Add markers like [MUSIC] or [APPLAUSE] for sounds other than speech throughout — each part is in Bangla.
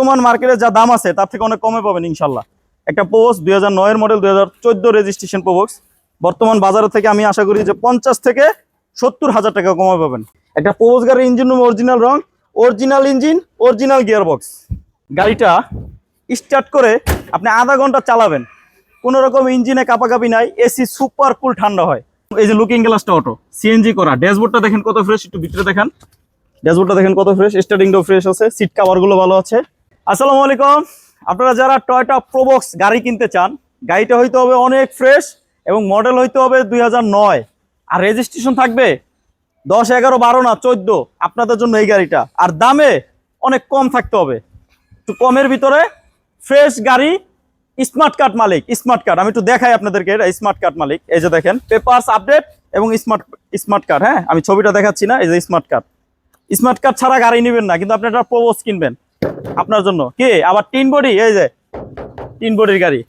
বর্তমান মার্কেটে যা দাম আছে, তার থেকে অনেক কমে পাবেন ইনশাল্লাহ। একটা পোবক্স দুই হাজার নয়ের মডেল দুই হাজার চোদ্দ রেজিস্ট্রেশন পোবক্স বর্তমান বাজার থেকে আমি আশা করি যে পঞ্চাশ থেকে সত্তর হাজার টাকা কমে পাবেন। একটা পোবক্স গাড়ির ইঞ্জিন রুম অরিজিনাল রং original engine original gear box গাড়িটা স্টার্ট করে আপনি আধা ঘণ্টা চালাবেন। কোনো রকম ইঞ্জিনে কাপাকাপি নাই এসি সুপার কুল ঠান্ডা হয়। এই যে লুকিং গ্লাসটা অটো সিএনজি করা। ড্যাশবোর্ডটা দেখেন কত ফ্রেশ একটু ভিতরে দেখেন। ড্যাশবোর্ডটা দেখেন কত ফ্রেশ স্টার্টিংটাও ফ্রেশ আছে সিট কাভারগুলো ভালো আছে। আসসালামু আলাইকুম। আপনারা যারা টয়টা প্রোবক্স গাড়ি কিনতে চান, গাড়িটা হইতে হবে অনেক ফ্রেশ এবং মডেল হইতে হবে দুই হাজার নয়। আর রেজিস্ট্রেশন থাকবে দশ এগারো বারো না চোদ্দ, আপনাদের জন্য এই গাড়িটা। আর দামে অনেক কম থাকতে হবে। একটু কমের ভিতরে ফ্রেশ গাড়ি স্মার্ট কার্ড মালিক স্মার্ট কার্ড আমি একটু দেখাই আপনাদেরকে এটা স্মার্ট কার্ড মালিক। এই যে দেখেন পেপারস আপডেট এবং স্মার্ট স্মার্ট কার্ড হ্যাঁ? আমি ছবিটা দেখাচ্ছি না, এই যে স্মার্ট কার্ড স্মার্ট কার্ড ছাড়া গাড়ি নেবেন না, কিন্তু আপনি একটা প্রবোজ কিনবেন। আপনার জন্য। কে? আবার টিন বডি, এই যে তিন বডির গাড়ি।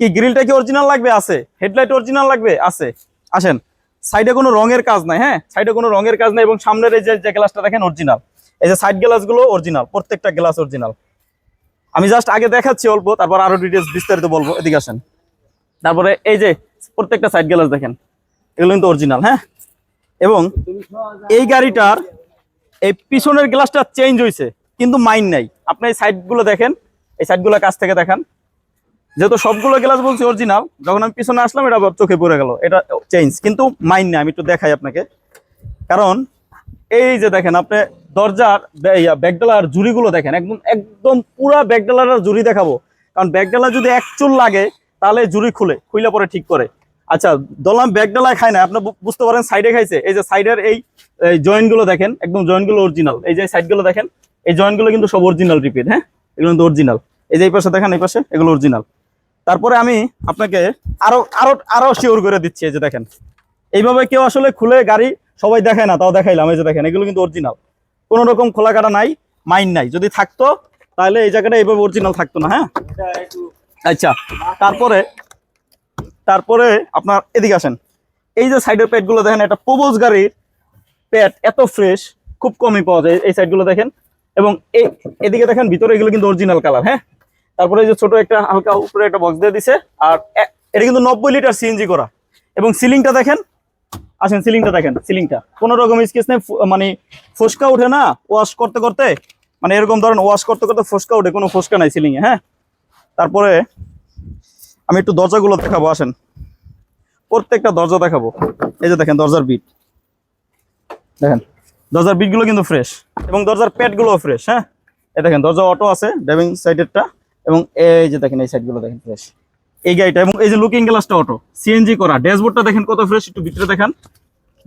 কি গ্রিলটা কি অরিজিনাল লাগবে? আছে। হেডলাইট অরিজিনাল লাগবে? আছে। আসেন সাইডে কোনো রঙের কাজ নাই হ্যাঁ? সাইডে কোনো রঙের কাজ নাই এবং সামনের এই যে যে গ্লাসটা দেখেন অরিজিনাল এই যে সাইড গ্লাসগুলো অরিজিনাল প্রত্যেকটা গ্লাস অরিজিনাল আমি জাস্ট আগে দেখাচ্ছি অল্প, তারপর আরও ডিটেলস বিস্তারিত বলব। এদিকে আসেন। তারপরে এই যে, প্রত্যেকটা সাইড গ্লাস দেখেন। এগুলো কিন্তু অরিজিনাল হ্যাঁ? এবং এই গাড়িটার, এই পিছনের গ্লাসটা চেঞ্জ হয়েছে কিন্তু মাইন নাই। আপনি এই সাইডগুলো দেখেন, এই সাইডগুলো কাছ থেকে দেখেন। যেহেতু সবগুলো গ্লাস বলছি অরিজিনাল যখন আমি পিছনে আসলাম, এটা চোখে পড়ে গেল। এটা চেঞ্জ কিন্তু মাইন নাই, আমি একটু দেখাই আপনাকে। কারণ এই যে দেখেন, আপনি দরজার ব্যাগডালার জুড়িগুলো দেখেন, একদম একদম পুরা ব্যাগডালার জুড়ি দেখাবো। কারণ ব্যাগডালা যদি এক চুল লাগে, তাহলে জুড়ি খুলে খুলে পরে ঠিক করে। আচ্ছা দলাম ব্যাগডালায় খায় না, আপনি বুঝতে পারেন সাইডে খাইছে। এই যে সাইডের এই জয়েন্টগুলো দেখেন, একদম জয়েন্টগুলো অরিজিনাল এই যে সাইডগুলো দেখেন এই জয়েন্টগুলো কিন্তু সব অরিজিনাল রিপিট হ্যাঁ? এগুলো কিন্তু অরিজিনাল এই যে এই পাশে দেখেন, এই পাশে এগুলো অরিজিনাল তারপরে আমি আপনাকে আরও আরও আরও শিওর করে দিচ্ছি, এই যে দেখেন। এইভাবে কেউ আসলে খুলে গাড়ি সবাই দেখায় না, তাও দেখাইলাম, এই যে দেখেন, এগুলো কিন্তু অরিজিনাল কোনো রকম খোলা কাটা নাই মাইন নাই। যদি থাকতো, তাহলে এই জায়গাটা এইভাবে অরিজিনাল থাকতো না হ্যাঁ? আচ্ছা তারপরে তারপরে আপনার এদিকে আসেন। এই যে সাইডের প্যাডগুলো দেখেন, একটা প্রবোজ গাড়ির প্যাড এত ফ্রেশ খুব কমই পাওয়া যায়। এই সাইডগুলো দেখেন এবং এদিকে দেখেন ভিতরে এগুলো কিন্তু অরিজিনাল কালার হ্যাঁ? তারপরে যে ছোট একটা হালকা উপরে একটা বক্স দিয়ে দিছে, আর এটা কিন্তু নব্বই লিটার সিএনজি করা। এবং সিলিংটা দেখেন, আসেন সিলিংটা দেখেন সিলিংটা কোনো রকম স্কেচ নেই মানে ফোসকা উঠে না ওয়াশ করতে করতে মানে এরকম ধরেন ওয়াশ করতে করতে ফোসকা উঠে কোনো ফোসকা নাই সিলিংয়ে হ্যাঁ? তারপরে আমি একটু দরজাগুলো দেখাবো, আসেন। প্রত্যেকটা দরজা দেখাবো। এই যে দেখেন দরজার বিট দেখেন। দরজার বিটগুলো কিন্তু ফ্রেশ এবং দরজার প্যাডগুলো ফ্রেশ হ্যাঁ? এ দেখেন, দরজা অটো আছে ড্রাইভিং সাইডেরটা এবং এই যে দেখেন, এই সাইডগুলো দেখেন ফ্রেশ এই গাড়িটা এবং এই যে লুকিং গ্লাসটা অটো সিএনজি করা। ড্যাশবোর্ডটা দেখেন কত ফ্রেশ একটু ভিতরে দেখেন।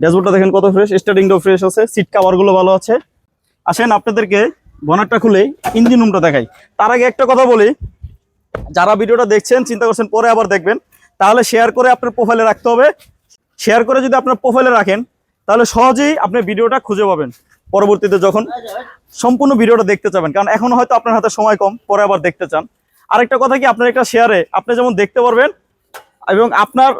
ড্যাশবোর্ডটা দেখেন কত ফ্রেশ স্টার্টিংটাও ফ্রেশ আছে সিট কাভারগুলো ভালো আছে। আসেন আপনাদেরকে বনারটা খুলে ইঞ্জিন রুমটা দেখাই। তার আগে একটা কথা বলি, যারা ভিডিওটা দেখছেন, চিন্তা করছেন পরে আবার দেখবেন, তাহলে শেয়ার করে আপনার প্রোফাইলে রাখতে হবে। শেয়ার করে যদি আপনার প্রোফাইলে রাখেন তাহলে সহজেই আপনি ভিডিওটা খুঁজে পাবেন। পরবর্তীতে যখন সম্পূর্ণ ভিডিওটা দেখতে চাবেন, কারণ এখন হয়তো আপনার হাতে সময় কম, পরে আবার দেখতে চান। আরেকটা কথা কি, আপনার একটা শেয়ারে আপনি যেমন দেখতে পারবেন, এবং আপনার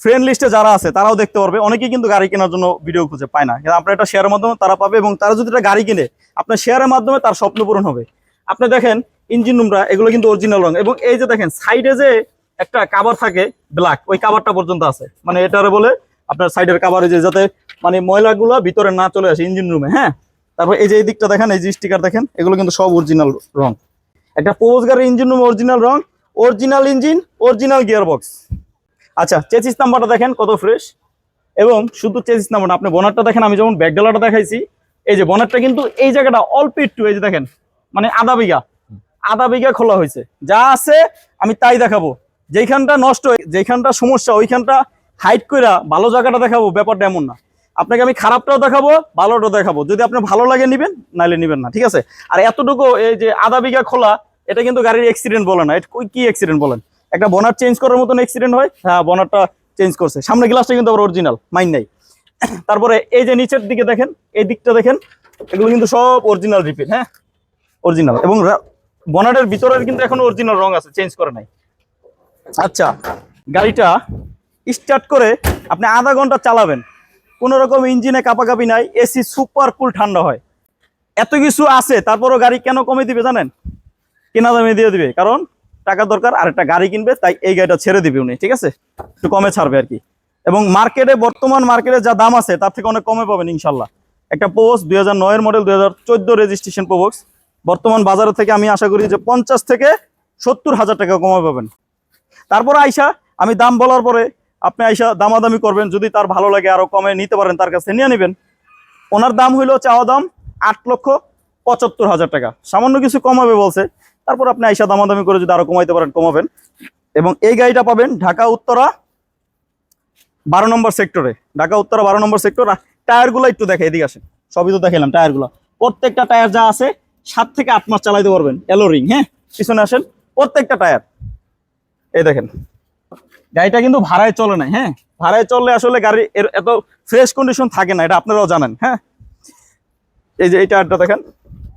ফ্রেন্ড লিস্টে যারা আছে, তারাও দেখতে পারবে। অনেকেই কিন্তু গাড়ি কেনার জন্য ভিডিও খুঁজে পায় না। কিন্তু আপনার একটা শেয়ারের মাধ্যমে তারা পাবে, এবং তারা যদি একটা গাড়ি কিনে, আপনার শেয়ারের মাধ্যমে তার স্বপ্ন পূরণ হবে। আপনি দেখেন ইঞ্জিন রুমটা এগুলো কিন্তু অরিজিনাল রং এবং এই যে দেখেন সাইডে যে একটা কাভার থাকে ব্ল্যাক ওই কাভারটা পর্যন্ত আছে। মানে এটারে বলে আপনার সাইডের কাভারে যে, যাতে মানে ময়লাগুলো ভিতরে না চলে আসে ইঞ্জিন রুমে হ্যাঁ? তারপর এই যে এই দিকটা দেখেন, এই যে স্টিকার দেখেন, এগুলো কিন্তু সব অরিজিনাল রং। একটা পোজ গাড়ির ইঞ্জিন রুম অরিজিনাল রং original engine original gear box আচ্ছা চেচিস নাম্বারটা দেখেন, কত ফ্রেশ এবং শুধু চেচিস নাম্বারটা আপনি বনারটা দেখেন, আমি যেমন ব্যাকডালাটা দেখাইছি, এই যে বনারটা কিন্তু এই জায়গাটা অল্প একটু এই যে দেখেন মানে আধা বিঘা আধা বিঘা খোলা হয়েছে। যা আছে, আমি তাই দেখাবো। যেইখানটা নষ্ট যেইখানটা সমস্যা, ওইখানটা হাইট কইরা ভালো জায়গাটা দেখাবো, ব্যাপারটা এমন না। আপনাকে আমি খারাপটাও দেখাবো, ভালোটাও দেখাবো। যদি আপনার ভালো লাগে নিবেন নাহলে নিবেন না, ঠিক আছে? আর এতটুকু এই যে আধা বিঘা খোলা, এটা কিন্তু গাড়ির অ্যাক্সিডেন্ট বলে না। এটা কি অ্যাক্সিডেন্ট বলেন? একটা বনার চেঞ্জ করার মতন অ্যাক্সিডেন্ট হয়? হ্যাঁ বনারটা চেঞ্জ করছে। সামনে গ্লাসটা কিন্তু আবার অরিজিনাল মাইন নাই। [COUGHS] তারপরে এই যে নিচের দিকে দেখেন, এই দিকটা দেখেন, এগুলো কিন্তু সব অরিজিনাল রিপিট হ্যাঁ? অরিজিনাল এবং বনারের ভিতরের কিন্তু এখন অরিজিনাল রং আছে চেঞ্জ করে নাই। আচ্ছা গাড়িটা স্টার্ট করে আপনি আধা ঘণ্টা চালাবেন। কোনো রকম ইঞ্জিনে কাপাকাপি নাই, এসি সুপার কুল ঠান্ডা হয়। এত কিছু আছে, তারপরও গাড়ি কেন কমে দিবে জানেন? কেনা দামে দিয়ে দিবে, কারণ টাকা দরকার, আর একটা গাড়ি কিনবে, তাই এই গাড়িটা ছেড়ে দিবে উনি, ঠিক আছে? একটু কমে ছাড়বে আর কি। এবং মার্কেটে, বর্তমান মার্কেটে যা দাম আছে, তার থেকে অনেক কমে পাবেন ইনশাল্লাহ। একটা পোস্ট দুই হাজার নয়ের মডেল দুই হাজার চোদ্দ রেজিস্ট্রেশন পোবক্স বর্তমান বাজারে থেকে আমি আশা করি যে পঞ্চাশ থেকে সত্তর হাজার টাকা কমে পাবেন। তারপর আইসা, আমি দাম বলার পরে আপনি আইসা দামাদামি করবেন, যদি তার ভালো লাগে আরও কমে নিতে পারেন, তার কাছে নিয়ে নেবেন। ওনার দাম হইল চাওয়া দাম আট লক্ষ পঁচাত্তর হাজার টাকা। সামান্য কিছু কমাবে বলছে। তারপর আপনি আইসা দামাদামি করে যদি আরও কমাইতে পারেন, কমাবেন। এবং এই গাড়িটা পাবেন ঢাকা উত্তরা বারো নম্বর সেক্টরে। ঢাকা উত্তরা বারো নম্বর সেক্টর। টায়ারগুলো একটু দেখে এদিকে আসেন। সবই তো দেখালাম টায়ারগুলো। প্রত্যেকটা টায়ার যা আছে, সাত থেকে আট মাস চালাইতে পারবেন। এলো রিং হ্যাঁ? পিছনে আসেন, প্রত্যেকটা টায়ার। এই দেখেন। গাড়িটা কিন্তু ভাড়ায় চলে না হ্যাঁ? ভাড়ায় চললে আসলে গাড়ি এত ফ্রেশ কন্ডিশন থাকে না, এটা আপনারাও জানেন হ্যাঁ? এই যে এই টায়ারটা দেখেন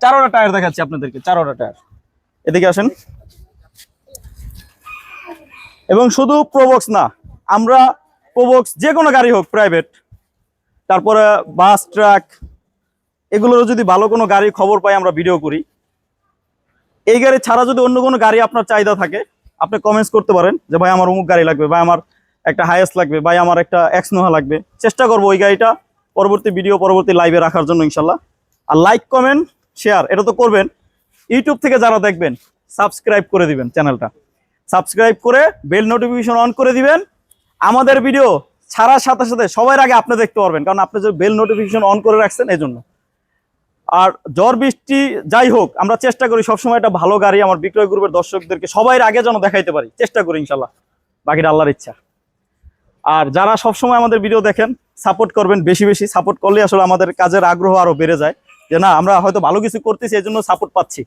চারোটা টায়ার দেখাচ্ছি আপনাদেরকে চারোটা টায়ার। এদিকে আসেন। এবং শুধু প্রোবক্স না, আমরা প্রোবক্স যে কোনো গাড়ি হোক প্রাইভেট তারপরে বাস ট্রাক এগুলোর যদি ভালো কোনো গাড়ির খবর পাই, আমরা ভিডিও করি। এই গাড়ি ছাড়া যদি অন্য কোনো গাড়ি আপনার চাহিদা থাকে আপনি কমেন্টস করতে পারেন যে, ভাই, আমার অমুক গাড়ি লাগবে, ভাই, আমার একটা হাইয়েস্ট লাগবে, ভাই, আমার একটা এক্স নোহা লাগবে। চেষ্টা করব ওই গাড়িটা পরবর্তী ভিডিও পরবর্তী লাইভে রাখার জন্য ইনশাল্লাহ আর লাইক কমেন্ট শেয়ার এটা তো করবেন। ইউটিউব থেকে যারা দেখবেন সাবস্ক্রাইব করে দিবেন চ্যানেলটা সাবস্ক্রাইব করে বেল নোটিফিকেশন অন করে দিবেন। আমাদের ভিডিও ছাড়ার সাথে সাথে সবার আগে আপনি দেখতে পারবেন, কারণ আপনি যে বেল নোটিফিকেশন অন করে রাখছেন এই জন্য আর ঝড় বৃষ্টি, যাই হোক, আমরা চেষ্টা করি সবসময় একটা ভালো গাড়ি আমার বিক্রয় গ্রুপের দর্শকদেরকে সবাই আগে যেন দেখাইতে পারি। চেষ্টা করি, ইনশাল্লাহ। বাকিটা আল্লাহর ইচ্ছা। আর যারা সবসময় আমাদের ভিডিও দেখেন সাপোর্ট করবেন বেশি বেশি সাপোর্ট করলে আসলে আমাদের কাজের আগ্রহ আরও বেড়ে যায়। যে না, আমরা হয়তো ভালো কিছু করতেছি, এই জন্য সাপোর্ট পাচ্ছি।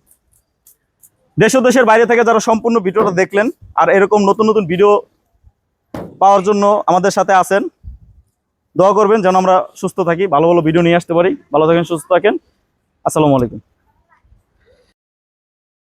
দেশ ও দেশের বাইরে থেকে যারা সম্পূর্ণ ভিডিওটা দেখলেন, আর এরকম নতুন নতুন ভিডিও পাওয়ার জন্য আমাদের সাথে আছেন, দোয়া করবেন যেন আমরা সুস্থ থাকি, ভালো ভালো ভিডিও নিয়ে আসতে পারি। ভালো থাকেন, সুস্থ থাকেন। আসসালামু আলাইকুম।